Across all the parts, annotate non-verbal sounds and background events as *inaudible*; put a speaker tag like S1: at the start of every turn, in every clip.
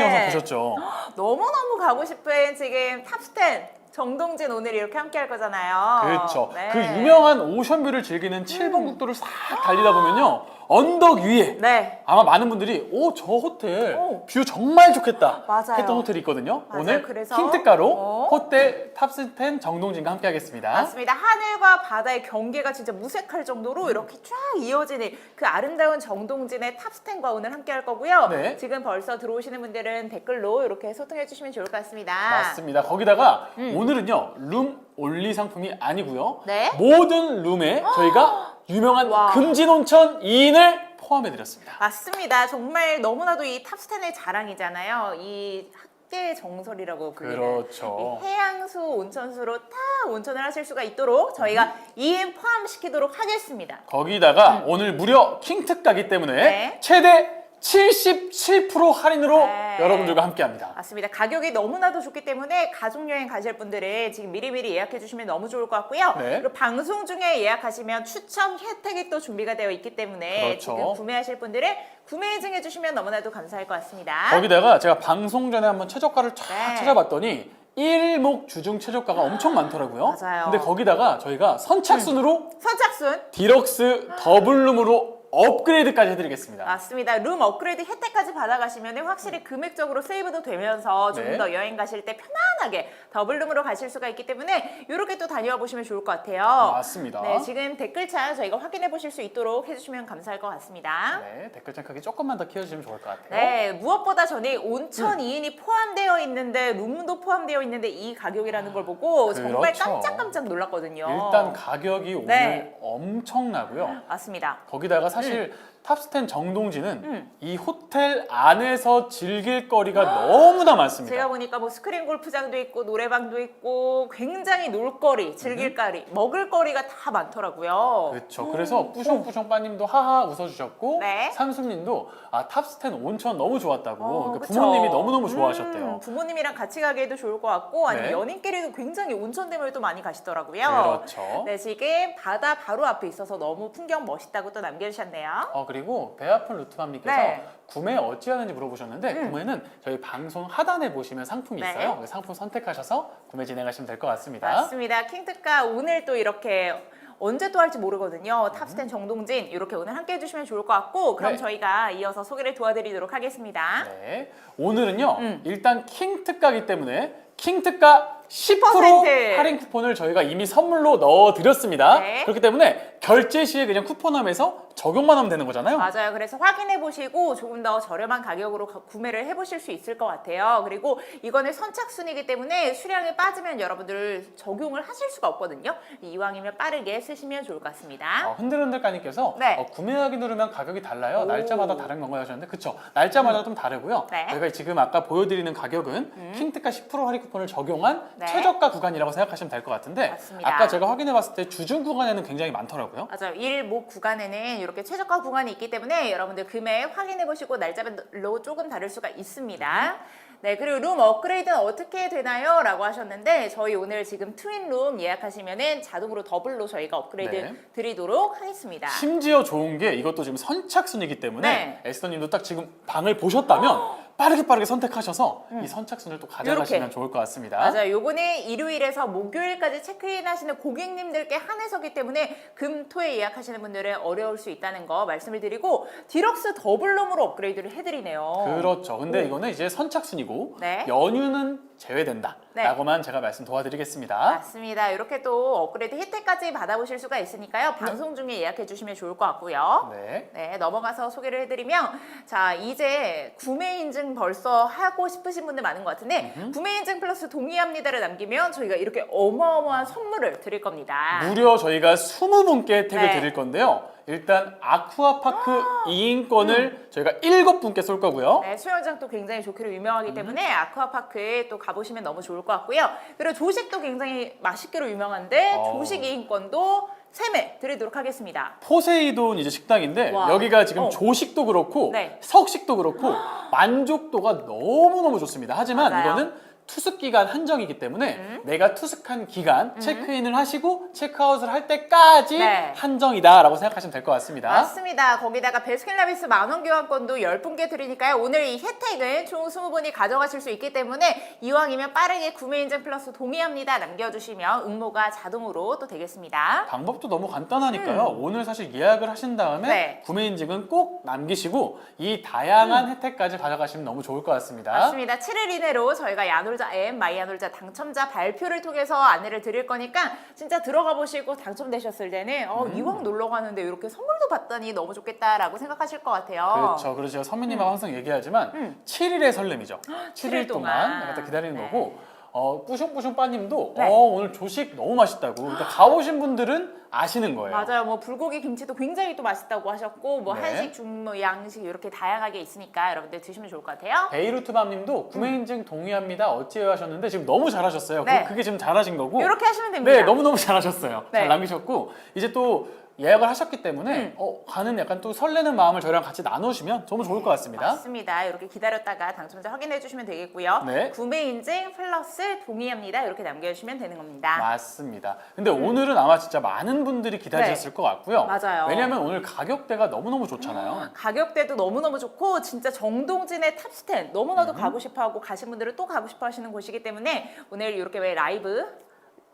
S1: 영상 보셨죠? *gasps*
S2: 너무너무 가고 싶은 지금 탑10 정동진 오늘 이렇게 함께 할 거잖아요.
S1: 그렇죠.
S2: 네.
S1: 그 유명한 오션뷰를 즐기는 7번 국도를 싹 달리다 보면요. 언덕 위에
S2: 네.
S1: 아마 많은 분들이 오 저 호텔
S2: 오.
S1: 뷰 정말 좋겠다
S2: 맞아요.
S1: 했던 호텔이 있거든요.
S2: 맞아요.
S1: 오늘
S2: 그래서
S1: 힌트가로
S2: 어.
S1: 호텔 탑스10 정동진과 함께 하겠습니다.
S2: 맞습니다. 하늘과 바다의 경계가 진짜 무색할 정도로 이렇게 쫙 이어지는 그 아름다운 정동진의 탑스텐과 오늘 함께 할 거고요.
S1: 네.
S2: 지금 벌써 들어오시는 분들은 댓글로 이렇게 소통해 주시면 좋을 것 같습니다.
S1: 맞습니다. 거기다가
S2: 음.
S1: 오늘은요 룸 올리 상품이 아니고요.
S2: 네.
S1: 모든 룸에 저희가 *gasps* 유명한
S2: 와.
S1: 금진온천 2인을 포함해드렸습니다.
S2: 맞습니다. 정말 너무나도 이 탑스텐의 자랑이잖아요. 이 학계의 정설이라고 불리는
S1: 그렇죠.
S2: 이 해양수 온천수로 다 온천을 하실 수가 있도록 저희가
S1: 음.
S2: 2인 포함시키도록 하겠습니다.
S1: 거기다가 오늘 무려 킹특가기 때문에
S2: 음. 네.
S1: 최대 77% 할인으로
S2: 네.
S1: 여러분들과 함께합니다.
S2: 맞습니다. 가격이 너무나도 좋기 때문에 가족여행 가실 분들은 지금 미리미리 예약해 주시면 너무 좋을 것 같고요.
S1: 네.
S2: 그리고 방송 중에 예약하시면 추첨 혜택이 또 준비가 되어 있기 때문에
S1: 그렇죠.
S2: 지금 구매하실 분들은 구매 인증해 주시면 너무나도 감사할 것 같습니다.
S1: 거기다가 제가 방송 전에 한번 최저가를 쫙
S2: 네.
S1: 찾아봤더니 일목 주중 최저가가 엄청 많더라고요.
S2: 맞아요.
S1: 근데 거기다가 저희가 선착순으로
S2: 선착순
S1: 디럭스 더블룸으로 업그레이드까지 해드리겠습니다.
S2: 맞습니다. 룸 업그레이드 혜택까지 받아가시면 확실히 금액적으로 세이브도 되면서 좀
S1: 네.
S2: 더 여행 가실 때 편안하게 더블룸으로 가실 수가 있기 때문에 이렇게 또 다녀와 보시면 좋을 것 같아요.
S1: 맞습니다.
S2: 네, 지금 댓글창 저희가 확인해 보실 수 있도록 해주시면 감사할 것 같습니다.
S1: 네, 댓글창 크기 조금만 더 키워주시면 좋을 것 같아요.
S2: 네, 무엇보다 저는
S1: 음.
S2: 온천 2인이 포함되어 있는데 룸도 포함되어 있는데 이 가격이라는 걸 보고 정말
S1: 그렇죠.
S2: 깜짝깜짝 놀랐거든요.
S1: 일단 가격이 오늘
S2: 네.
S1: 엄청나고요.
S2: 맞습니다.
S1: 거기다가 사실 탑스텐 정동진은
S2: 음.
S1: 이 호텔 안에서 즐길 거리가 너무나 많습니다.
S2: 제가 보니까 뭐 스크린 골프장도 있고 노래방도 있고 굉장히 놀거리, 즐길거리, 먹을거리가 다 많더라고요.
S1: 그렇죠. 그래서 뿌숑뿌숑 빠님도 하하 웃어주셨고
S2: 네.
S1: 삼수님도 아 탑스텐 온천 너무 좋았다고
S2: 어,
S1: 그러니까
S2: 그쵸.
S1: 부모님이 너무너무 좋아하셨대요.
S2: 음, 부모님이랑 같이 가기에도 좋을 것 같고 아니면
S1: 네.
S2: 연인끼리도 굉장히 온천댐을 또 많이 가시더라고요.
S1: 그렇죠.
S2: 네, 지금 바다 바로 앞에 있어서 너무 풍경 멋있다고 또 남겨주셨네요.
S1: 어 그리고 배 아픈 루트맘님께서
S2: 네.
S1: 구매 어찌하는지 물어보셨는데
S2: 음.
S1: 구매는 저희 방송 하단에 보시면 상품이
S2: 네.
S1: 있어요. 그 상품 선택하셔서 구매 진행하시면 될 것 같습니다.
S2: 맞습니다. 킹특가 오늘 또 이렇게 언제 또 할지 모르거든요.
S1: 음.
S2: 탑스텐 정동진 이렇게 오늘 함께 해주시면 좋을 것 같고 그럼
S1: 네.
S2: 저희가 이어서 소개를 도와드리도록 하겠습니다.
S1: 네. 오늘은요
S2: 음.
S1: 일단 킹 특가기 때문에 킹 특가 10%
S2: 10%
S1: 할인 쿠폰을 저희가 이미 선물로 넣어드렸습니다.
S2: 네.
S1: 그렇기 때문에 결제 시에 그냥 쿠폰함에서 적용만 하면 되는 거잖아요.
S2: 맞아요. 그래서 확인해 보시고 조금 더 저렴한 가격으로 가- 구매를 해 보실 수 있을 것 같아요. 그리고 이거는 선착순이기 때문에 수량이 빠지면 여러분들 적용을 하실 수가 없거든요. 이왕이면 빠르게 쓰시면 좋을 것 같습니다.
S1: 어, 흔들흔들 까님께서
S2: 네.
S1: 어, 구매하기 누르면 가격이 달라요.
S2: 오.
S1: 날짜마다 다른 건가요? 하셨는데 그쵸. 날짜마다 좀 다르고요.
S2: 네.
S1: 저희가 지금 아까 보여드리는 가격은 킹특가 10% 할인 쿠폰을 적용한
S2: 네.
S1: 최저가 구간이라고 생각하시면 될 것 같은데
S2: 맞습니다.
S1: 아까 제가 확인해봤을 때 주중 구간에는 굉장히 많더라고요.
S2: 맞아요. 일목 구간에는 이렇게 최저가 구간이 있기 때문에 여러분들 금액 확인해 보시고 날짜별로 조금 다를 수가 있습니다. 네, 그리고 룸 업그레이드는 어떻게 되나요? 라고 하셨는데 저희 오늘 지금 트윈룸 예약하시면은 자동으로 더블로 저희가 업그레이드
S1: 네.
S2: 드리도록 하겠습니다.
S1: 심지어 좋은 게 이것도 지금 선착순이기 때문에
S2: 네.
S1: 에스더님도 딱 지금 방을 보셨다면 *gasps* 빠르게 빠르게 선택하셔서 이 선착순을 또 가져가시면
S2: 음. 요렇게.
S1: 좋을 것 같습니다.
S2: 맞아요. 요거는 일요일에서 목요일까지 체크인 하시는 고객님들께 한해서기 때문에 금, 토에 예약하시는 분들은 어려울 수 있다는 거 말씀을 드리고 디럭스 더블룸으로 업그레이드를 해드리네요.
S1: 그렇죠. 근데 이거는 이제 선착순이고
S2: 네.
S1: 연휴는 제외된다.
S2: 네.
S1: 라고만 제가 말씀 도와드리겠습니다.
S2: 맞습니다. 이렇게 또 업그레이드 혜택까지 받아보실 수가 있으니까요. 방송 중에 예약해 주시면 좋을 것 같고요.
S1: 네.
S2: 네, 넘어가서 소개를 해드리면 자 이제 구매 인증 벌써 하고 싶으신 분들 많은 것 같은데 구매 인증 플러스 동의합니다를 남기면 저희가 이렇게 어마어마한 선물을 드릴 겁니다.
S1: 무려 저희가 20분께 혜택을
S2: 네.
S1: 드릴 건데요. 일단 아쿠아파크 2인권을 저희가 7분께 쏠 거고요.
S2: 네, 수영장도 굉장히 좋기로 유명하기
S1: 음.
S2: 때문에 아쿠아파크에 또 가보시면 너무 좋을 것 같고요. 그리고 조식도 굉장히 맛있기로 유명한데
S1: 어.
S2: 조식 이인권도 3매 드리도록 하겠습니다.
S1: 포세이돈 이제 식당인데
S2: 와.
S1: 여기가 지금
S2: 어.
S1: 조식도 그렇고
S2: 네.
S1: 석식도 그렇고 *gasps* 만족도가 너무너무 좋습니다. 하지만
S2: 맞아요.
S1: 이거는 투숙 기간 한정이기 때문에
S2: 음.
S1: 내가 투숙한 기간 체크인을 하시고 체크아웃을 할 때까지
S2: 네.
S1: 한정이다라고 생각하시면 될 것 같습니다.
S2: 맞습니다. 거기다가 베스킨라빈스 만원 교환권도 10분께 드리니까요. 오늘 이 혜택을 총 20분이 가져가실 수 있기 때문에 이왕이면 빠르게 구매 인증 플러스 동의합니다. 남겨주시면 응모가 자동으로 또 되겠습니다.
S1: 방법도 너무 간단하니까요. 오늘 사실 예약을 하신 다음에
S2: 음. 네.
S1: 구매 인증은 꼭 남기시고 이 다양한 혜택까지 가져가시면 너무 좋을 것 같습니다.
S2: 음. 맞습니다. 7일 이내로 저희가 야놀 자 앱 마이야놀자 당첨자 발표를 통해서 안내를 드릴 거니까 진짜 들어가 보시고 당첨되셨을 때는 어,
S1: 음.
S2: 이왕 놀러 가는데 이렇게 선물도 받다니 너무 좋겠다라고 생각하실 것 같아요.
S1: 그렇죠. 그래서 제가 선배님하고 항상 얘기하지만
S2: 음.
S1: 7일의 설렘이죠.
S2: 7일
S1: 7일 동안
S2: 동안.
S1: 딱 기다리는
S2: 네.
S1: 거고 어, 뿌숑뿌숑 빠님도
S2: 네.
S1: 어, 오늘 조식 너무 맛있다고 그러니까 가보신 분들은 아시는 거예요.
S2: 맞아요. 뭐 불고기 김치도 굉장히 또 맛있다고 하셨고 뭐
S1: 네.
S2: 한식, 중뭐 양식 이렇게 다양하게 있으니까 여러분들 드시면 좋을 것 같아요.
S1: 베이루트 밤님도 구매 인증 동의합니다. 어찌해요 하셨는데 지금 너무 잘하셨어요.
S2: 네.
S1: 그, 게 지금 잘하신 거고.
S2: 이렇게 하시면 됩니다.
S1: 네, 너무 너무 잘하셨어요.
S2: 네.
S1: 잘 남기셨고 이제 또 예약을 하셨기 때문에
S2: 음.
S1: 어, 가는 약간 또 설레는 마음을 저희랑 같이 나누시면 너무 좋을 것 같습니다.
S2: 맞습니다. 이렇게 기다렸다가 당첨자 확인해 주시면 되겠고요.
S1: 네.
S2: 구매 인증 플러스 동의합니다. 이렇게 남겨주시면 되는 겁니다.
S1: 맞습니다. 근데 오늘은 아마 진짜 많은 분들이 기다리셨을 것 같고요.
S2: 음. 네. 맞아요.
S1: 왜냐하면 오늘 가격대가 너무너무 좋잖아요.
S2: 가격대도 너무너무 좋고 진짜 정동진의 탑10
S1: 음.
S2: 너무나도 가고 싶어하고 가신 분들은 또 가고 싶어 하시는 곳이기 때문에 오늘 이렇게 왜 라이브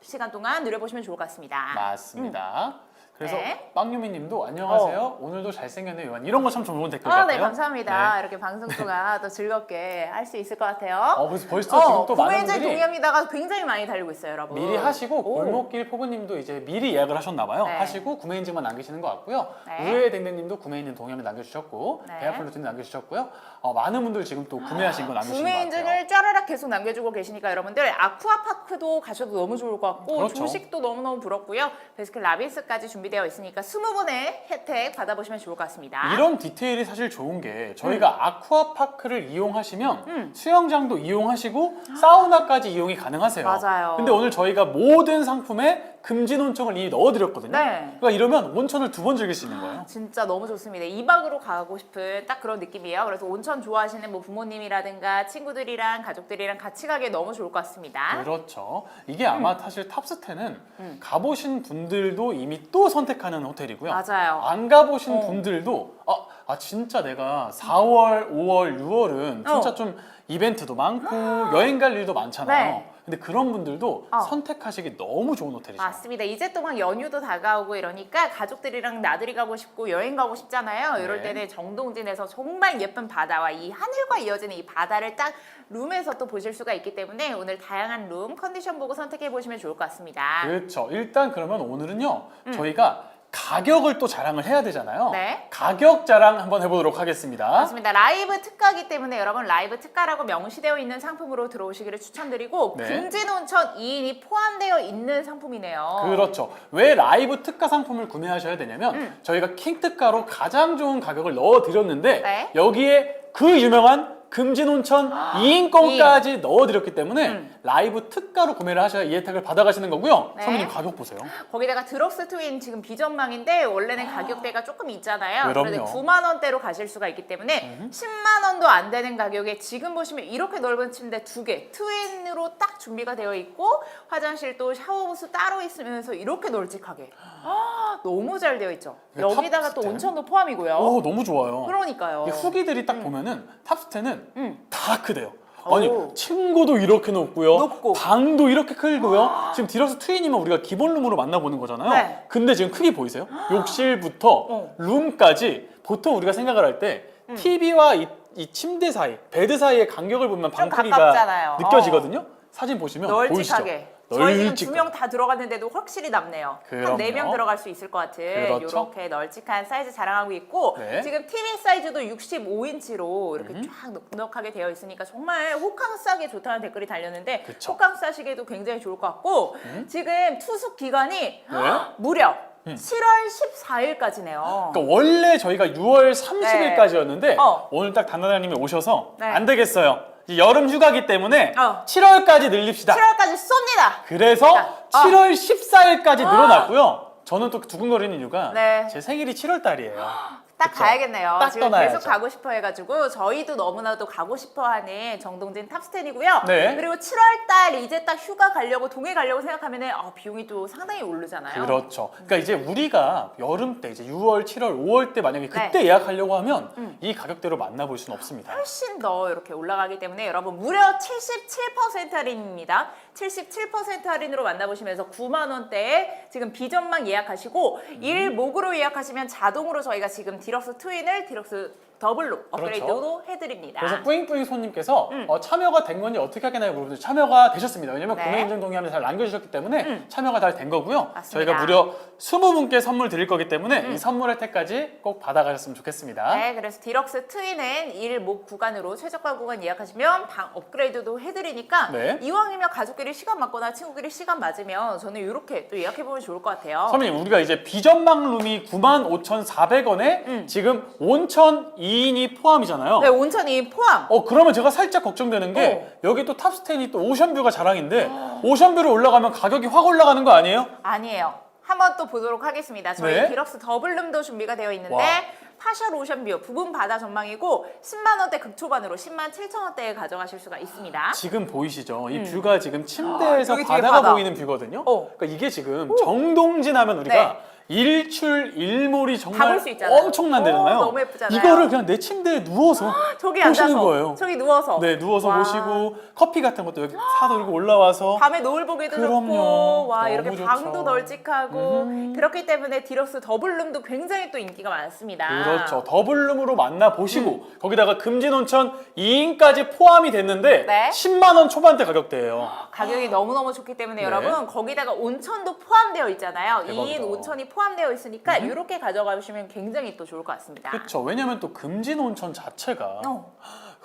S2: 시간 동안 누려보시면 좋을 것 같습니다.
S1: 맞습니다. 그래서
S2: 네.
S1: 빵유미님도 안녕하세요. 오늘도 잘생겼네요. 요한. 이런 거 참 좋은 댓글
S2: 아,
S1: 같아요.
S2: 네, 감사합니다.
S1: 네.
S2: 이렇게 방송 동안 *laughs* 또 즐겁게 할 수 있을 것 같아요.
S1: 어, 그래서 벌써 지금 또 많은
S2: 구매인증
S1: 분들이
S2: 동의합니다가 굉장히 많이 달리고 있어요, 여러분.
S1: 미리 하시고
S2: 오.
S1: 골목길 포근님도 이제 미리 예약을 하셨나 봐요.
S2: 네.
S1: 하시고 구매 인증만 남기시는 것 같고요.
S2: 네.
S1: 우회의 댕댕님도 구매 인증 동의하면 남겨주셨고
S2: 네.
S1: 베아플루트님 남겨주셨고요. 어, 많은 분들 지금 또 구매하신 거 남겨주신 것
S2: 구매
S1: 같아요.
S2: 인증을 쫘라락 계속 남겨주고 계시니까 여러분들 아쿠아파크도 가셔도 너무 좋을 것 같고
S1: 그렇죠.
S2: 조식도 너무너무 부럽고요. 베스킨 라빈스까지 준비 되어 있으니까 20분의 혜택 받아보시면 좋을 것 같습니다.
S1: 이런 디테일이 사실 좋은 게 저희가 아쿠아파크를 이용하시면
S2: 음.
S1: 수영장도 이용하시고 사우나까지 이용이 가능하세요.
S2: 맞아요.
S1: 근데 오늘 저희가 모든 상품에 금진 온천을 이미 넣어드렸거든요.
S2: 네.
S1: 그러니까 이러면 온천을 두 번 즐길 수 있는 거예요.
S2: 진짜 너무 좋습니다. 2박으로 가고 싶은 딱 그런 느낌이에요. 그래서 온천 좋아하시는 뭐 부모님이라든가 친구들이랑 가족들이랑 같이 가기 너무 좋을 것 같습니다.
S1: 그렇죠. 이게 아마
S2: 음.
S1: 사실 탑스테는 가보신 분들도 이미 또 선택하는 호텔이고요.
S2: 맞아요.
S1: 안 가보신
S2: 어.
S1: 분들도 아, 아 진짜 내가 4월, 5월, 6월은 진짜
S2: 어.
S1: 좀 이벤트도 많고 여행 갈 일도 많잖아요.
S2: 네.
S1: 근데 그런 분들도
S2: 어.
S1: 선택하시기 너무 좋은 호텔이죠.
S2: 맞습니다. 이제 또 막 연휴도 다가오고 이러니까 가족들이랑 나들이 가고 싶고 여행 가고 싶잖아요. 이럴
S1: 네.
S2: 때는 정동진에서 정말 예쁜 바다와 이 하늘과 이어지는 이 바다를 딱 룸에서 또 보실 수가 있기 때문에 오늘 다양한 룸 컨디션 보고 선택해 보시면 좋을 것 같습니다.
S1: 그렇죠. 일단 그러면 오늘은요. 저희가 가격을 또 자랑을 해야 되잖아요.
S2: 음. 네.
S1: 가격 자랑 한번 해보도록 하겠습니다.
S2: 맞습니다. 라이브 특가기 때문에 여러분 라이브 특가라고 명시되어 있는 상품으로 들어오시기를 추천드리고
S1: 네.
S2: 금진온천 2인이 포함되어 있는 상품이네요.
S1: 그렇죠. 왜 라이브 특가 상품을 구매하셔야 되냐면
S2: 음.
S1: 저희가 킹 특가로 가장 좋은 가격을 넣어드렸는데
S2: 네.
S1: 여기에 그 유명한 금진온천 2인권까지 넣어드렸기 때문에
S2: 아, 음.
S1: 라이브 특가로 구매를 하셔야 이 혜택을 받아가시는 거고요.
S2: 네.
S1: 선배님 가격 보세요.
S2: 거기다가 드럭스 트윈 지금 비전망인데 원래는 가격대가 조금 있잖아요.
S1: 그럼요.
S2: 그런데 9만 원대로 가실 수가 있기 때문에 10만 원도 안 되는 가격에 지금 보시면 이렇게 넓은 침대 두 개 트윈으로 딱 준비가 되어 있고 화장실도 샤워 부스 따로 있으면서 이렇게 널찍하게 *gasps* 아, 너무 잘 되어 있죠.
S1: 이게
S2: 여기다가 또
S1: 탑스텐?
S2: 온천도 포함이고요.
S1: 오 너무 좋아요.
S2: 그러니까요.
S1: 이 후기들이 딱 보면은 탑스테는
S2: 음.
S1: 다 크대요. 아니
S2: 오.
S1: 층고도 이렇게 높고요,
S2: 높고.
S1: 방도 이렇게 크고요. 지금 디럭스 트윈이면 우리가 기본 룸으로 만나보는 거잖아요.
S2: 네.
S1: 근데 지금 크기 보이세요? 욕실부터
S2: 어.
S1: 룸까지 보통 우리가 생각을 할 때 TV와 이, 이 침대 사이, 베드 사이의 간격을 보면
S2: 좀
S1: 방크기가
S2: 가깝잖아요.
S1: 느껴지거든요. 사진 보시면
S2: 널찍하게. 저희 지금. 두 명 다 들어갔는데도 확실히 남네요. 한
S1: 그럼요.
S2: 네명 들어갈 수 있을 것 같은
S1: 그렇죠.
S2: 이렇게 널찍한 사이즈 자랑하고 있고
S1: 네.
S2: 지금 TV 사이즈도 65인치로 이렇게
S1: 음.
S2: 쫙 넉넉하게 되어 있으니까 정말 호캉스하게 좋다는 댓글이 달렸는데
S1: 그쵸. 음.
S2: 호캉스 하시기에도 굉장히 좋을 것 같고 지금 투숙 기간이
S1: 네. *gasps*
S2: 무려
S1: 음.
S2: 7월 14일까지네요.
S1: 그러니까 원래 저희가 6월 30일까지였는데
S2: 어.
S1: 오늘 딱 단나라님이 오셔서
S2: 네.
S1: 안 되겠어요. 이제 여름 휴가기 때문에
S2: 어.
S1: 7월까지 늘립시다.
S2: 7월까지 쏩니다.
S1: 그래서
S2: 자, 어.
S1: 7월 14일까지 늘어났고요. 저는 또 두근거리는 이유가
S2: 네.
S1: 제 생일이 7월 달이에요.
S2: 딱
S1: 그쵸.
S2: 가야겠네요.
S1: 딱
S2: 지금
S1: 떠나야죠.
S2: 계속 가고 싶어 해가지고 저희도 너무나도 가고 싶어하는 정동진 탑스텐이고요.
S1: 네.
S2: 그리고 7월달 이제 딱 휴가 가려고 동해 가려고 생각하면은 아, 비용이 또 상당히 오르잖아요.
S1: 그렇죠. 그러니까 이제 우리가 여름 때 이제 6월, 7월, 5월 때 만약에 그때
S2: 네.
S1: 예약하려고 하면
S2: 음.
S1: 이 가격대로 만나볼 수는 없습니다.
S2: 훨씬 더 이렇게 올라가기 때문에 여러분 무려 77% 할인입니다. 77% 할인으로 만나보시면서 9만 원대에 지금 비전망 예약하시고
S1: 음.
S2: 일목으로 예약하시면 자동으로 저희가 지금 디럭스 트윈을 디럭스 더블로 업그레이드로 해드립니다.
S1: 그렇죠. 그래서 뿌잉뿌잉 손님께서
S2: 음.
S1: 어, 참여가 된 건지 어떻게 하겠나요? 물어보는데 참여가 되셨습니다. 왜냐면
S2: 네.
S1: 구매 인증 동의하면 잘 남겨주셨기 때문에
S2: 음.
S1: 참여가 잘 된 거고요.
S2: 맞습니다. 음.
S1: 저희가 무려 20분께 선물 드릴 거기 때문에 이 선물 혜택까지 꼭 받아가셨으면 좋겠습니다.
S2: 네, 그래서 디럭스 트윈은 일목 구간으로 최저가 구간 예약하시면 방 업그레이드도 해드리니까
S1: 네.
S2: 이왕이면 가족끼리 시간 맞거나 친구끼리 시간 맞으면 저는 이렇게 또 예약해보면 좋을 것 같아요.
S1: 선배님 우리가 이제 비전망 룸이 95,400원에
S2: 음.
S1: 지금 온천 2인이 포함이잖아요.
S2: 네, 온천이 포함.
S1: 어 그러면 제가 살짝 걱정되는 게
S2: 어.
S1: 여기 또 탑스텐이 또 오션뷰가 자랑인데 오션뷰로 올라가면 가격이 확 올라가는 거 아니에요?
S2: 아니에요. 한번 또 보도록 하겠습니다. 저희
S1: 네.
S2: 디럭스 더블룸도 준비가 되어 있는데
S1: 와.
S2: 파셜 오션뷰 부분 바다 전망이고 10만 원대 극초반으로 10만 7천 원대에 가져가실 수가 있습니다.
S1: 지금 보이시죠? 이 뷰가 지금 침대에서
S2: 아, 여기 뒤에
S1: 바다가
S2: 바다.
S1: 보이는 뷰거든요.
S2: 어.
S1: 그러니까 이게 지금 정동진 하면 우리가
S2: 네.
S1: 일출 일몰이
S2: 다
S1: 정말
S2: 볼수 있잖아요.
S1: 엄청난 데잖아요.
S2: 어, 너무 예쁘잖아요.
S1: 이거를 그냥 내 침대에 누워서
S2: 저기
S1: 보시는
S2: 앉아서
S1: 거예요.
S2: 저기 누워서
S1: 네, 누워서
S2: 와.
S1: 보시고 커피 같은 것도 여기 이렇게 올라와서
S2: 밤에 노을 보기도
S1: 그럼요.
S2: 좋고 와
S1: 너무
S2: 이렇게
S1: 좋죠.
S2: 방도 널찍하고
S1: 음.
S2: 그렇기 때문에 디럭스 더블룸도 굉장히 또 인기가 많습니다.
S1: 그렇죠. 더블룸으로 만나 보시고 거기다가 금진 온천 2인까지 포함이 됐는데
S2: 음. 네.
S1: 10만 원 초반대 가격대예요.
S2: 가격이 너무너무 좋기 때문에
S1: 네.
S2: 여러분 거기다가 온천도 포함되어 있잖아요.
S1: 대박이다. 음.
S2: 2인 온천이 포함되어 있으니까 이렇게 가져가시면 굉장히 또 좋을 것 같습니다.
S1: 그렇죠. 왜냐면 또 금진 온천 자체가
S2: 어,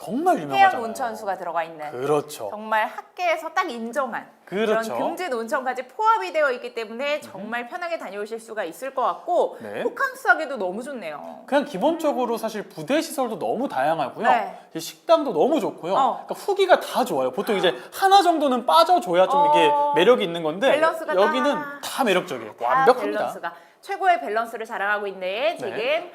S1: 정말 유명하잖아요.
S2: 해양 온천수가 들어가 있는
S1: 그렇죠.
S2: 정말 학계에서 딱 인정한
S1: 그렇죠.
S2: 런 금진 온천까지 포함이 되어 있기 때문에 정말 편하게 다녀오실 수가 있을 것 같고
S1: 네.
S2: 호캉스하기도 너무 좋네요.
S1: 그냥 기본적으로 사실 부대 시설도 너무 다양하고요.
S2: 네.
S1: 이 식당도 너무 좋고요.
S2: 어.
S1: 그러니까 후기가 다 좋아요. 보통 이제 하나 정도는 빠져줘야 좀 이게
S2: 어.
S1: 매력이 있는 건데
S2: 밸런스가
S1: 여기는
S2: 딱-
S1: 다 매력적이에요.
S2: 다
S1: 완벽합니다.
S2: 밸런스가 최고의 밸런스를 자랑하고 있는 지금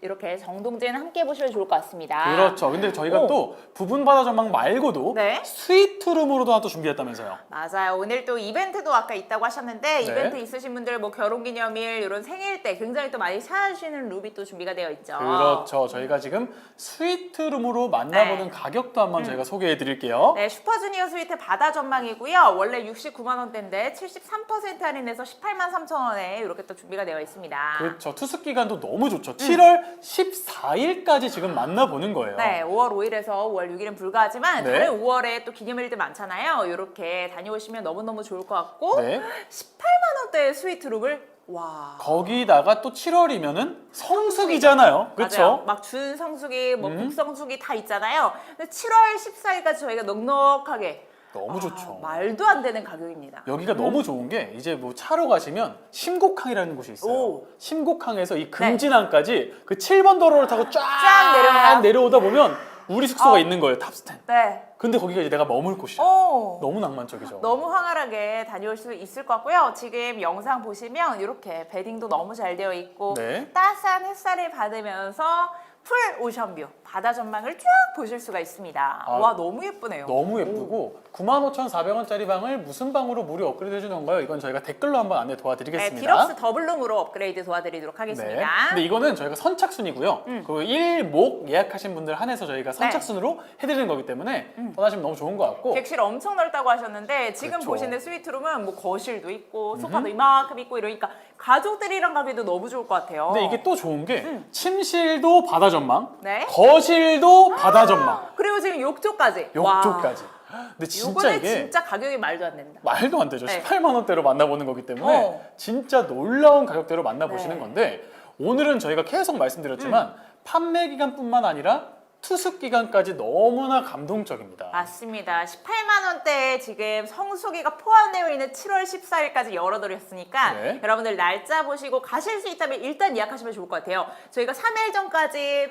S2: 이렇게 정동진 함께 보시면 좋을 것 같습니다.
S1: 그렇죠. 근데 저희가
S2: 오.
S1: 또 부분 바다 전망 말고도
S2: 네.
S1: 스위트룸으로도 하나 또 준비했다면서요.
S2: 맞아요. 오늘 또 이벤트도 아까 있다고 하셨는데
S1: 네.
S2: 이벤트 있으신 분들 뭐 결혼기념일 이런 생일 때 굉장히 또 많이 찾아주시는 룩이 또 준비가 되어 있죠.
S1: 그렇죠. 저희가 지금 스위트룸으로 만나보는
S2: 네.
S1: 가격도 한번 저희가 소개해 드릴게요.
S2: 네, 슈퍼주니어 스위트 바다 전망이고요. 원래 69만 원대인데 73% 할인해서 18만 3천 원에 이렇게 또 준비가 되어 있습니다.
S1: 그렇죠. 투숙 기간도 너무 좋죠. 7월 14일까지 지금 만나보는 거예요.
S2: 네, 5월 5일에서 5월 6일은 불가하지만
S1: 네.
S2: 다른 5월에 또 기념일들 많잖아요. 이렇게 다녀오시면 너무너무 좋을 것 같고
S1: 네.
S2: 18만 원대의 스위트룸을 와.
S1: 거기다가 또 7월이면은 성수기잖아요. 그렇죠?
S2: 막 준성수기, 뭐
S1: 음.
S2: 국성수기 다 있잖아요. 근데 7월 14일까지 저희가 넉넉하게
S1: 너무
S2: 아,
S1: 좋죠.
S2: 말도 안 되는 가격입니다.
S1: 여기가 너무 좋은 게 이제 뭐 차로 가시면 심곡항이라는 곳이 있어요.
S2: 오. 네.
S1: 심곡항에서 이 금진항까지 그 7번 도로를 타고 쫙,
S2: 내려가요?
S1: 내려오다 보면 우리 숙소가
S2: 어.
S1: 있는 거예요. 탑스텐.
S2: 네.
S1: 근데 거기가 이제 내가 머물 곳이야.
S2: 오.
S1: 너무 낭만적이죠.
S2: 너무 황홀하게 다녀올 수 있을 것 같고요. 지금 영상 보시면 이렇게 베딩도 너무 잘 되어 있고
S1: 네.
S2: 따스한 햇살을 받으면서 풀 오션뷰 바다 전망을 쫙 보실 수가 있습니다.
S1: 아,
S2: 와 너무 예쁘네요.
S1: 너무 예쁘고 95,400원짜리 방을 무슨 방으로 무료 업그레이드 해주는 건가요? 이건 저희가 댓글로 한번 안내
S2: 네,
S1: 도와드리겠습니다.
S2: 디럭스 더블룸으로 업그레이드 도와드리도록
S1: 네.
S2: 하겠습니다.
S1: 근데 이거는 저희가 선착순이고요.
S2: 음.
S1: 그리고 일목 예약하신 분들 한해서 저희가 선착순으로 해드리는 거기 때문에 떠나시면 너무 좋은 것 같고.
S2: 객실 엄청 넓다고 하셨는데 지금
S1: 그렇죠.
S2: 보시는 스위트룸은 뭐 거실도 있고 소파도 이만큼 있고 이러니까 가족들이랑 가기도 너무 좋을 것 같아요.
S1: 근데 이게 또 좋은 게 침실도 바다 전 망,
S2: 네.
S1: 거실도 바다 전망,
S2: 그리고 지금 욕조까지. 와.
S1: 욕조까지. 근데 진짜 이게
S2: 진짜 가격이 말도 안 된다.
S1: 말도 안 되죠.
S2: 네.
S1: 18만 원대로 만나보는 거기 때문에
S2: 어.
S1: 진짜 놀라운 가격대로 만나보시는
S2: 네.
S1: 건데 오늘은 저희가 계속 말씀드렸지만
S2: 음.
S1: 판매 기간뿐만 아니라 투숙 기간까지 너무나 감동적입니다.
S2: 맞습니다. 18만 원대에 지금 성수기가 포함되어 있는 7월 14일까지 열어드렸으니까
S1: 네.
S2: 여러분들 날짜 보시고 가실 수 있다면 일단 예약하시면 좋을 것 같아요. 저희가 3일 전까지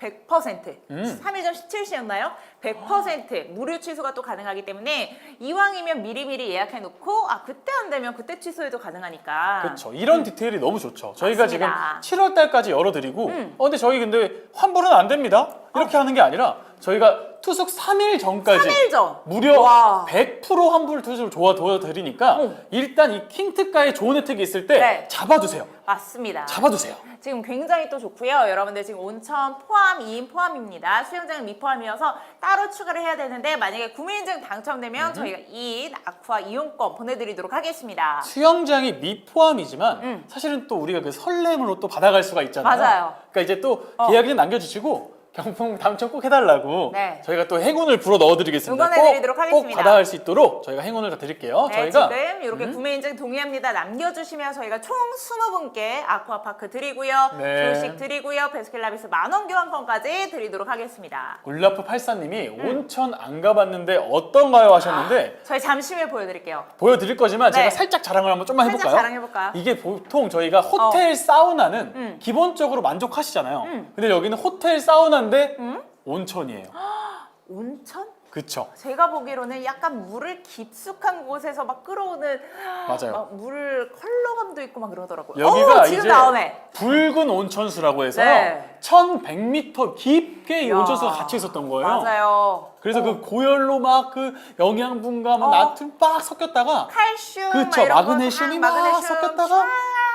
S2: 100%
S1: 음.
S2: 3일 전 17시였나요? 100% 무료 취소가 또 가능하기 때문에 이왕이면 미리미리 예약해 놓고 아 그때 안 되면 그때 취소해도 가능하니까
S1: 그렇죠. 이런 디테일이 너무 좋죠. 저희가
S2: 맞습니다.
S1: 지금 7월 달까지 열어드리고,
S2: 음.
S1: 어, 근데 저희 근데 환불은 안 됩니다. 이렇게 하는 게 아니라 저희가 투숙 3일 전까지
S2: 3일 전
S1: 무려
S2: 와.
S1: 100% 환불 투숙을 도와 도와드리니까
S2: 어.
S1: 일단 이 킹특가에 좋은 혜택이 있을 때
S2: 네.
S1: 잡아두세요.
S2: 맞습니다.
S1: 잡아두세요.
S2: 지금 굉장히 또 좋고요. 여러분들 지금 온천 포함, 2인 포함입니다. 수영장은 미포함이어서 따로 추가를 해야 되는데 만약에 구매인증 당첨되면 저희가 2인 아쿠아 이용권 보내드리도록 하겠습니다.
S1: 수영장이 미포함이지만
S2: 음.
S1: 사실은 또 우리가 그 설렘으로 또 받아갈 수가 있잖아요.
S2: 맞아요.
S1: 그러니까 이제 또
S2: 어.
S1: 계약이 남겨주시고 경품 당첨 꼭 해달라고
S2: 네.
S1: 저희가 또 행운을 불어 넣어드리겠습니다.
S2: 응원해드리도록
S1: 꼭,
S2: 하겠습니다.
S1: 꼭 받아갈 수 있도록 저희가 행운을 다 드릴게요.
S2: 네,
S1: 저희가
S2: 지금 이렇게 구매 인증 동의합니다. 남겨주시면 저희가 총 20분께 아쿠아파크 드리고요.
S1: 네.
S2: 조식 드리고요. 베스킨라빈스 만원 교환권까지 드리도록 하겠습니다.
S1: 울라프 84님이
S2: 음.
S1: 온천 안 가봤는데 어떤가요 하셨는데
S2: 저희 잠시 후에 보여드릴게요.
S1: 보여드릴 거지만
S2: 네.
S1: 제가 살짝 자랑을 한번 좀만
S2: 살짝
S1: 해볼까요?
S2: 자랑해볼까요?
S1: 이게 보통 저희가 호텔 사우나는
S2: 음.
S1: 기본적으로 만족하시잖아요.
S2: 음.
S1: 근데 여기는 호텔 사우나
S2: 음?
S1: 온천이에요. *gasps*
S2: 온천?
S1: 그쵸?
S2: 제가 보기로는 약간 물을 깊숙한 곳에서 막 끌어오는 *gasps*
S1: 맞아요.
S2: 막 물 컬러감도 있고 막 그러더라고요.
S1: 여기가
S2: 오, 지금
S1: 이제
S2: 나오네.
S1: 붉은 온천수라고 해서
S2: 네.
S1: 1100m 깊게 이
S2: 야.
S1: 온천수가 갇혀 있었던 거예요.
S2: 맞아요.
S1: 그래서
S2: 어,
S1: 그 고열로 막 그 영양분과 막
S2: 어.
S1: 나트륨 빡 섞였다가
S2: 칼슘,
S1: 그쵸
S2: 막 이런
S1: 마그네슘이
S2: 거,
S1: 막 섞였다가
S2: 촤.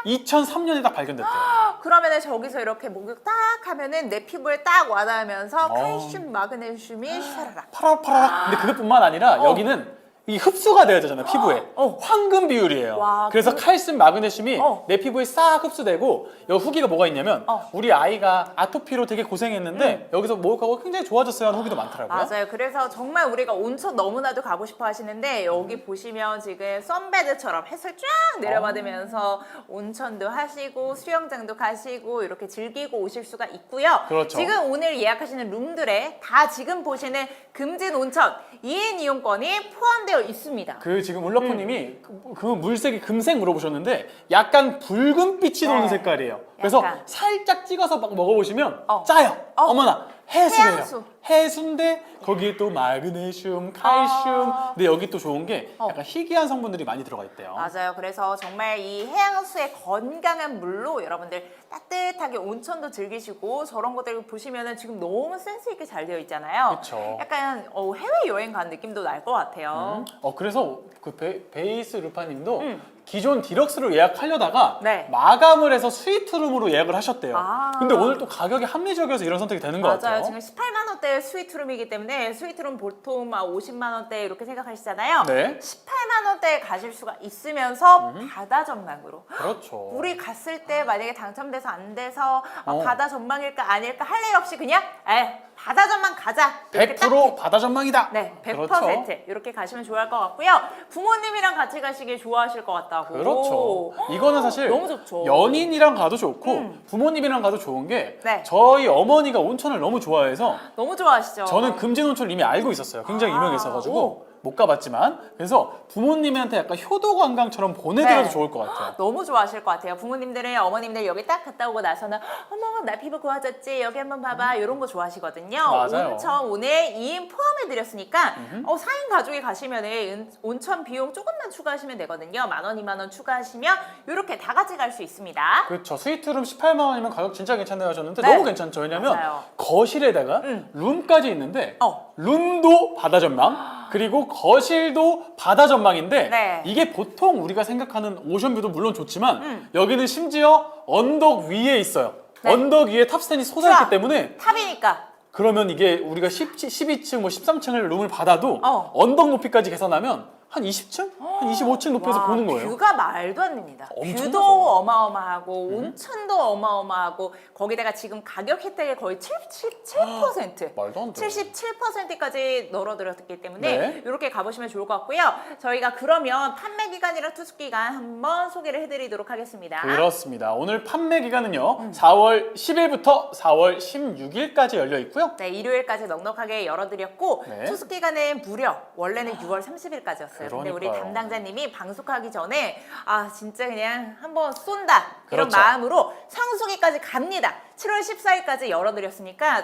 S1: 2003년에 딱 발견됐대요. *gasps*
S2: 그러면은 저기서 이렇게 목욕 딱 하면은 내 피부에 딱 와닿으면서
S1: 어.
S2: 칼슘, 마그네슘이 *gasps* 샤라락.
S1: 파라파라. 근데 그것뿐만 아니라
S2: 어.
S1: 여기는 이 흡수가 돼야 되잖아요 피부에. *gasps*
S2: 어.
S1: 황금 비율이에요.
S2: 와,
S1: 그래서
S2: 그-
S1: 칼슘, 마그네슘이
S2: 어.
S1: 내 피부에 싹 흡수되고 여기 후기가 뭐가 있냐면
S2: 어. 음.
S1: 우리 아이가 아토피로 되게 고생했는데 여기서 목욕하고 굉장히 좋아졌어요 하는 후기도 많더라고요.
S2: 맞아요. 그래서 정말 우리가 온천 너무나도 가고 싶어 하시는데 여기
S1: 음.
S2: 보시면 지금 선베드처럼 햇살 쫙 내려받으면서 온천도 하시고 수영장도 가시고 이렇게 즐기고 오실 수가 있고요.
S1: 그렇죠.
S2: 지금 오늘 예약하시는 룸들에 다 지금 보시는 금진 온천 2인 이용권이 포함되어 있습니다.
S1: 그 지금 울러프님이 그, 그 물색이 금색 물어보셨는데 약간 붉은빛이 도는
S2: 네.
S1: 색깔이에요. 그래서
S2: 약간.
S1: 살짝 찍어서 막 먹어보시면
S2: 어.
S1: 짜요.
S2: 어.
S1: 어. 머나 해수예요.
S2: 해양수.
S1: 해수인데 거기에 또 마그네슘, 칼슘.
S2: 아.
S1: 근데 여기 또 좋은 게
S2: 어.
S1: 약간 희귀한 성분들이 많이 들어가 있대요.
S2: 맞아요. 그래서 정말 이 해양수의 건강한 물로 여러분들 따뜻하게 온천도 즐기시고 저런 것들 보시면은 지금 너무 센스 있게 잘 되어 있잖아요.
S1: 그쵸.
S2: 약간 어, 해외 여행 간 느낌도 날 것 같아요.
S1: 음. 어 그래서 그 베, 베이스 루파님도
S2: 음.
S1: 기존 디럭스로 예약하려다가
S2: 네.
S1: 마감을 해서 스위트룸으로 예약을 하셨대요.
S2: 아.
S1: 근데 오늘 또 가격이 합리적이어서 이런 선택이 되는 것
S2: 맞아요.
S1: 같아요.
S2: 지금 18만 원대 스위트룸이기 때문에 스위트룸 보통 막 50만 원대 이렇게 생각하시잖아요.
S1: 네.
S2: 18만 원대에 가실 수가 있으면서 바다 전망으로
S1: 그렇죠.
S2: 우리 갔을 때 만약에 당첨돼서 안 돼서 아,
S1: 어.
S2: 바다 전망일까 아닐까 할 일 없이 그냥 에 바다 전망 가자 이렇게 딱
S1: 100% 바다 전망이다.
S2: 네, 100%
S1: 그렇죠.
S2: 이렇게 가시면 좋을 것 같고요. 부모님이랑 같이 가시길 좋아하실 것 같다고.
S1: 그렇죠. 이거는 사실
S2: 너무 좋죠.
S1: 연인이랑 가도 좋고
S2: 음.
S1: 부모님이랑 가도 좋은 게
S2: 네.
S1: 저희 어머니가 온천을 너무 좋아해서
S2: 너무 좋아하시죠.
S1: 저는 금진 온천을 이미 알고 있었어요. 굉장히
S2: 아,
S1: 유명했어가지고
S2: 오.
S1: 못 가봤지만 그래서 부모님한테 약간 효도 관광처럼 보내드려도
S2: 네.
S1: 좋을 것 같아요.
S2: 너무 좋아하실 것 같아요. 부모님들은 어머님들 여기 딱 갔다 오고 나서는 어머 나 피부 고와졌지 여기 한번 봐봐 이런 거 좋아하시거든요.
S1: 맞아요.
S2: 온천 오늘 2인 포함해 드렸으니까 어, 4인 가족이 가시면 은 온천 비용 조금만 추가하시면 되거든요. 만 원, 2만 원 추가하시면 이렇게 다 같이 갈 수 있습니다.
S1: 그렇죠. 스위트룸 18만 원이면 가격 진짜 괜찮네요 하셨는데
S2: 네.
S1: 너무 괜찮죠. 왜냐면
S2: 맞아요.
S1: 거실에다가
S2: 음.
S1: 룸까지 있는데
S2: 어.
S1: 룸도 바다 전망 그리고 거실도 바다 전망인데
S2: 네.
S1: 이게 보통 우리가 생각하는 오션뷰도 물론 좋지만
S2: 음.
S1: 여기는 심지어 언덕 위에 있어요.
S2: 네.
S1: 언덕 위에 탑스텐이 솟아있기
S2: 좋아.
S1: 때문에
S2: 탑이니까
S1: 그러면 이게 우리가 10, 12층 뭐 13층을 룸을 받아도
S2: 어.
S1: 언덕 높이까지 계산하면 한 20층? 한 25층 높이에서
S2: 와,
S1: 보는 거예요.
S2: 뷰가 말도 안 됩니다. 뷰도 어마어마하고 온천도 어마어마하고 거기다가 지금 가격 혜택이 거의 77%. *gasps*
S1: 말도 안 돼.
S2: 77%까지 널어드렸기 때문에
S1: 네.
S2: 이렇게 가보시면 좋을 것 같고요. 저희가 그러면 판매 기간이랑 투숙 기간 한번 소개를 해드리도록 하겠습니다.
S1: 그렇습니다. 오늘 판매 기간은요.
S2: 음.
S1: 4월 10일부터 4월 16일까지 열려 있고요.
S2: 네, 일요일까지 넉넉하게 열어드렸고
S1: 네.
S2: 투숙 기간은 무려 원래는 6월 30일까지였 어요. 근데 우리
S1: 그러니까요.
S2: 담당자님이 방송하기 전에 아 진짜 그냥 한번 쏜다 이런
S1: 그렇죠.
S2: 마음으로 성수기까지 갑니다. 7월 14일까지 열어드렸으니까